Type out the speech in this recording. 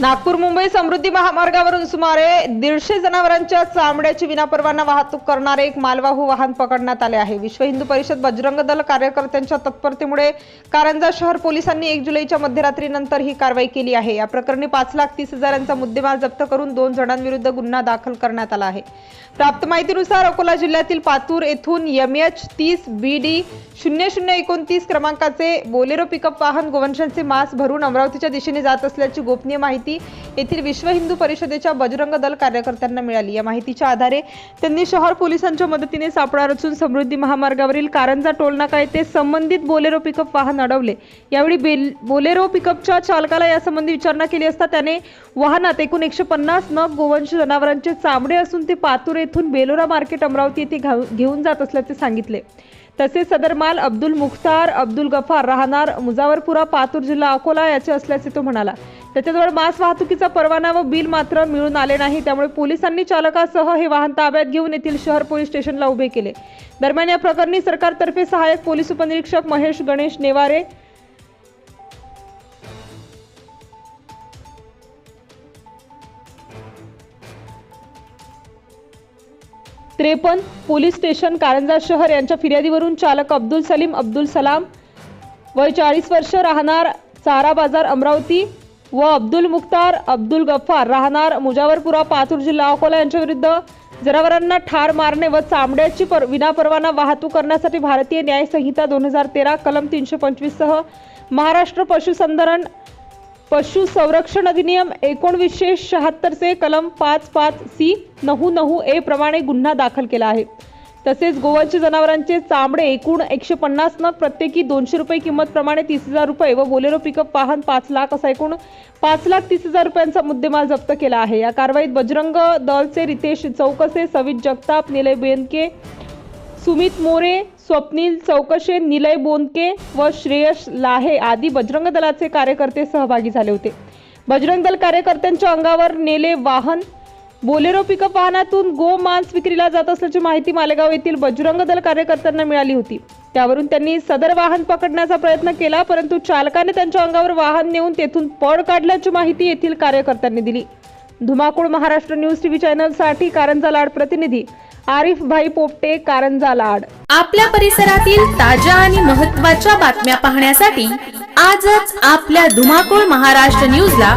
नागपूर मुंबई समृद्धी महामार्गावरून सुमारे दीडशे जनावरांच्या चामड्याची विनापरवाना वाहतूक करणारे एक मालवाहू वाहन पकडण्यात आले आहे. विश्व हिंदू परिषद बजरंग दल कार्यकर्त्यांच्या तत्परतेमुळे कारंजा शहर पोलिसांनी एक जुलैच्या मध्यरात्रीनंतर ही कारवाई केली आहे. या प्रकरणी पाच लाख तीस हजारांचा मुद्देमाल जप्त करून दोन जणांविरुद्ध गुन्हा दाखल करण्यात आला आहे. प्राप्त माहितीनुसार अकोला जिल्ह्यातील पातूर येथून एम एच तीस बी डी शून्य शून्य एकोणतीस क्रमांकाचे बोलेरो पिकअप वाहन गोवंशांचे मांस भरून अमरावतीच्या दिशेने जात असल्याची गोपनीय माहिती येथील विश्व हिंदू परिषदेच्या बजरंग दल कार्यकर्त्यांना मिळाली. या माहितीच्या आधारे त्यांनी शहर पोलिसांच्या मदतीने सापळा रचून समृद्धी महामार्गावरील कारंजा टोलनाका येथे संबंधित बोलेरो पिकअप वाहन अडवले. यावेळी बेल बोलेरो पिकअपच्या चालकाला यासंबंधी विचारणा केली असता त्याने वाहनात एकूण एकशे पन्नास नग गोवंश जनावरांचे चामडे असून ते पातूर येथून बेलोरा मार्केट अमरावती येथे घेऊन जात असल्याचे सांगितले. तसेच सदर माल अब्दुल मुख्तार अब्दुल गफार राहणार मुजावरपुरा पातूर जिल्हा अकोला याचे असल्याचे तो म्हणाला. त्याच्याजवळ वाहतुकीचा परवाना व बिल मात्र मिळून आले नाही. त्यामुळे पोलिसांनी चालकासह हे वाहन ताब्यात घेऊन येथील शहर पोलीस स्टेशनला उभे केले. दरम्यान या प्रकरणी सरकारतर्फे सहाय्यक पोलीस उपनिरीक्षक महेश गणेश नेवारे त्रेपन्न पोलीस स्टेशन कारंजा शहर यांच्या फिर्यादीवरून चालक अब्दुल सलीम अब्दुल सलाम वय चाळीस वर्ष राहणार चारा बाजार अमरावती व अब्दुल मुख्तार अब्दुल गफ्फार राहणार मुजावरपुरा पातूर जिल्हा अकोला यांच्या विरुद्ध जनावरांना ठार मारणे व चामड्याची पर विनापरवाना वाहतूक करण्यासाठी भारतीय न्याय संहिता दोन हजार तेरा कलम तीनशे पंचवीससह महाराष्ट्र पशुसंधारण पशु संरक्षण अधिनियम एकोणवीसशे शहात्तरचे कलम पाच पाच सी नऊ नऊ ए प्रमाणे गुन्हा दाखल केला आहे. तसेच गोवंश जनावरांचे चामडे एकूण एकशे पन्नास नग प्रत्येकी दोनशे रुपये किंमत प्रमाणे तीस हजार रुपये व बोलेरो पिकअप वाहन पाच लाख असा एकूण पाच लाख तीस हजार रुपयांचा मुद्देमाल जप्त केला आहे. या कारवाईत बजरंग दलचे रितेश चौकसे सवित जगताप निलय बेनके सुमित मोरे स्वप्नील चौकशे निलय बोनके व श्रेयस लाहे आदी बजरंग दलाचे कार्यकर्ते सहभागी झाले होते. बजरंग दल कार्यकर्त्यांच्या अंगावर नेले वाहन बोलेरो पिकअप वाहनातून गो मांस विक्रीला जात असल्याची माहिती मालेगाव येथील बजरंग दल कार्यकर्त्यांना मिळाली होती. त्यावरून त्यांनी सदर वाहन पकडण्याचा प्रयत्न केला परंतु चालकाने त्यांच्या अंगावर वाहन नेऊन तेथून पळ काढल्याची माहिती येथील कार्यकर्त्यांनी दिली. धुमाकूळ महाराष्ट्र न्यूज टीव्ही चॅनलसाठी कारंजा लाड प्रतिनिधी आरिफ भाई पोपटे कारंजा लाड. आपल्या परिसरातील ताज्या आणि महत्त्वाच्या बातम्या पाहण्यासाठी आजच आपल्या धुमाकूळ महाराष्ट्र न्यूजला